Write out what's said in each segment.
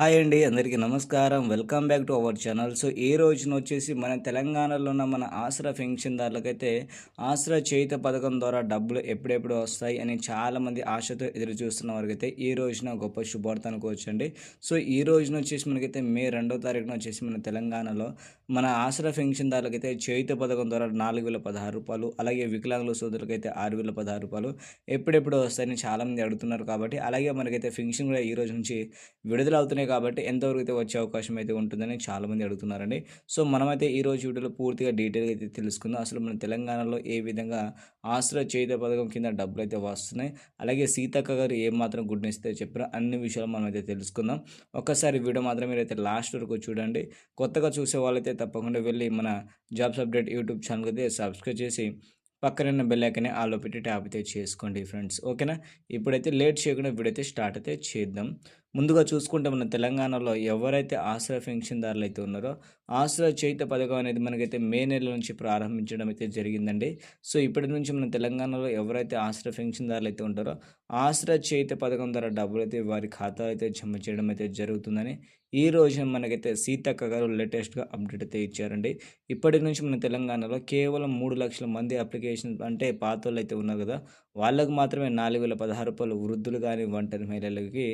Hi అండి అందరికీ నమస్కారం. Welcome back to our channel. So ఈ రోజున వచ్చేసి మన తెలంగాణలో ఉన్న మన ఆసరా పెన్షన్దారులకైతే ఆసరా చేయుత పథకం ద్వారా డబ్బులు ఎప్పుడెప్పుడు వస్తాయి అని చాలామంది ఆశతో ఎదురు చూస్తున్న వారికైతే ఈ రోజున గొప్ప శుభార్త అనుకోవచ్చండి. సో ఈ రోజున వచ్చేసి మనకైతే మే రెండో తారీఖున వచ్చేసి మన తెలంగాణలో మన ఆసరా పెన్షన్దారులకైతే చేయుత పథకం ద్వారా నాలుగు వేల పదహారు రూపాయలు అలాగే వికలాంగుల సోదరులకైతే ఆరు వేల పదహారు రూపాయలు ఎప్పుడెప్పుడు వస్తాయని చాలామంది అడుగుతున్నారు కాబట్టి అలాగే మనకైతే పెన్షన్ కూడా ఈ రోజు నుంచి విడుదల అవుతున్నాయి కాబట్టి ఎంతవరకు అయితే వచ్చే అవకాశం అయితే ఉంటుందని చాలామంది అడుగుతున్నారండి. సో మనమైతే ఈ రోజు వీడియోలో పూర్తిగా డీటెయిల్గా అయితే తెలుసుకుందాం. అసలు మన తెలంగాణలో ఏ విధంగా ఆశ్రయ చేత పథకం కింద డబ్బులు అయితే వస్తున్నాయి అలాగే సీతక్క గారు ఏమాత్రం గుడ్ న్యూస్ అయితే చెప్పారో అన్ని విషయాలు మనం అయితే తెలుసుకుందాం. ఒక్కసారి వీడియో మాత్రం మీరైతే లాస్ట్ వరకు చూడండి. కొత్తగా చూసే వాళ్ళైతే తప్పకుండా వెళ్ళి మన జాబ్స్ అప్డేట్ యూట్యూబ్ ఛానల్కి అయితే సబ్స్క్రైబ్ చేసి పక్కన బెల్ ఐకనే ఆలో పెట్టి ట్యాప్ అయితే చేసుకోండి ఫ్రెండ్స్. ఓకేనా? ఇప్పుడైతే లేట్ చేయకుండా వీడైతే స్టార్ట్ అయితే చేద్దాం. ముందుగా చూసుకుంటే మన తెలంగాణలో ఎవరైతే ఆశ్రయ పెన్షన్దారులు అయితే ఉన్నారో ఆశ్రయ చైత పథకం అనేది మనకైతే మే నెల నుంచి ప్రారంభించడం అయితే జరిగిందండి. సో ఇప్పటి నుంచి మన తెలంగాణలో ఎవరైతే ఆశ్రయ పెన్షన్దారులు అయితే ఉంటారో ఆశ్రయ చైత పథకం ద్వారా డబ్బులు అయితే వారి ఖాతాలో అయితే జమ చేయడం అయితే జరుగుతుందని ఈ రోజు మనకైతే సీతక్క గారు లేటెస్ట్గా అప్డేట్ అయితే ఇచ్చారండి. ఇప్పటి నుంచి మన తెలంగాణలో కేవలం మూడు లక్షల మంది అప్లికేషన్ అంటే పాత వాళ్ళు అయితే ఉన్నారు కదా వాళ్ళకు మాత్రమే నాలుగు వేల పదహారు రూపాయలు వృద్ధులు కానీ ఒంటరి మహిళలకి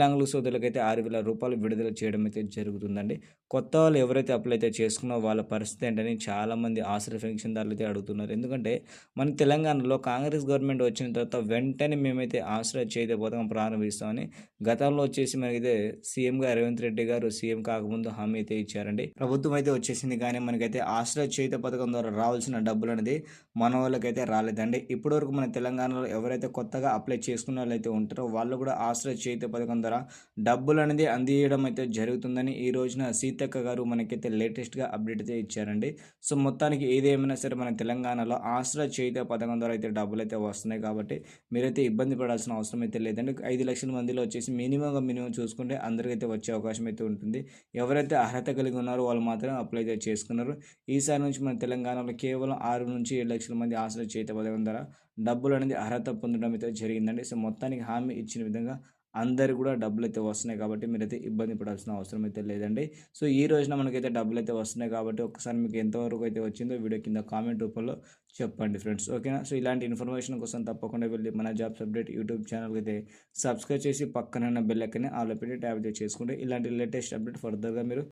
వికలాంగుల సోదరులకైతే ఆరు వేల రూపాయలు విడుదల చేయడం అయితే జరుగుతుందండి. కొత్త వాళ్ళు ఎవరైతే అప్లై అయితే చేసుకున్నారో వాళ్ళ పరిస్థితి ఏంటని చాలామంది ఆశ్రయ పెన్షన్దారులు అయితే అడుగుతున్నారు. ఎందుకంటే మన తెలంగాణలో కాంగ్రెస్ గవర్నమెంట్ వచ్చిన తర్వాత వెంటనే మేమైతే ఆశ్రయ చేత పథకం ప్రారంభిస్తామని గతంలో వచ్చేసి మనకైతే సీఎంగా రేవంత్ రెడ్డి గారు సీఎం కాకముందు హామీ అయితే ఇచ్చారండి. ప్రభుత్వం అయితే వచ్చేసింది కానీ మనకైతే ఆశ్రయ చేత పథకం ద్వారా రావాల్సిన డబ్బులు అనేది మన వాళ్ళకైతే రాలేదండి. ఇప్పటివరకు మన తెలంగాణలో ఎవరైతే కొత్తగా అప్లై చేసుకున్న వాళ్ళైతే ఉంటారో వాళ్ళు కూడా ఆశ్రయ చేత పథకం ద్వారా డబ్బులు అనేది అందియడం అయితే జరుగుతుందని ఈ రోజున సీతక్క గారు మనకైతే లేటెస్ట్గా అప్డేట్ అయితే ఇచ్చారండి. సో మొత్తానికి ఏదేమైనా సరే మన తెలంగాణలో ఆశ్రయ చేత పథకం ద్వారా అయితే డబ్బులు అయితే వస్తున్నాయి కాబట్టి మీరైతే ఇబ్బంది పడాల్సిన అవసరం అయితే లేదండి. ఐదు లక్షల మందిలో వచ్చేసి మినిమంగా మినిమం చూసుకుంటే అందరికైతే వచ్చే అవకాశం అయితే ఉంటుంది. ఎవరైతే అర్హత కలిగి ఉన్నారో వాళ్ళు మాత్రం అప్లై అయితే చేసుకున్నారు. ఈసారి నుంచి మన తెలంగాణలో కేవలం ఆరు నుంచి ఏడు లక్షల మంది ఆశ్రయ చేత పథకం ద్వారా డబ్బులు అనేది అర్హత పొందడం అయితే జరిగిందండి. సో మొత్తానికి హామీ ఇచ్చిన విధంగా అందరు కూడా డబ్బులు అయితే వస్తున్నాయి కాబట్టి మీరైతే ఇబ్బంది పడాల్సిన అవసరం అయితే లేదండి. సో ఈ రోజున మనకైతే డబ్బులు అయితే వస్తున్నాయి కాబట్టి ఒకసారి మీకు ఎంతవరకు అయితే వచ్చిందో వీడియో కింద కామెంట్ రూపంలో చెప్పండి ఫ్రెండ్స్. ఓకేనా? సో ఇలాంటి ఇన్ఫర్మేషన్ కోసం తప్పకుండా వెళ్ళి మన జాబ్స్ అప్డేట్ యూట్యూబ్ ఛానల్కి అయితే సబ్స్క్రైబ్ చేసి పక్కన బెల్ ఎక్కనే ఆలో పెట్టి చేసుకుంటే ఇలాంటి లేటెస్ట్ అప్డేట్ ఫర్దర్గా మీరు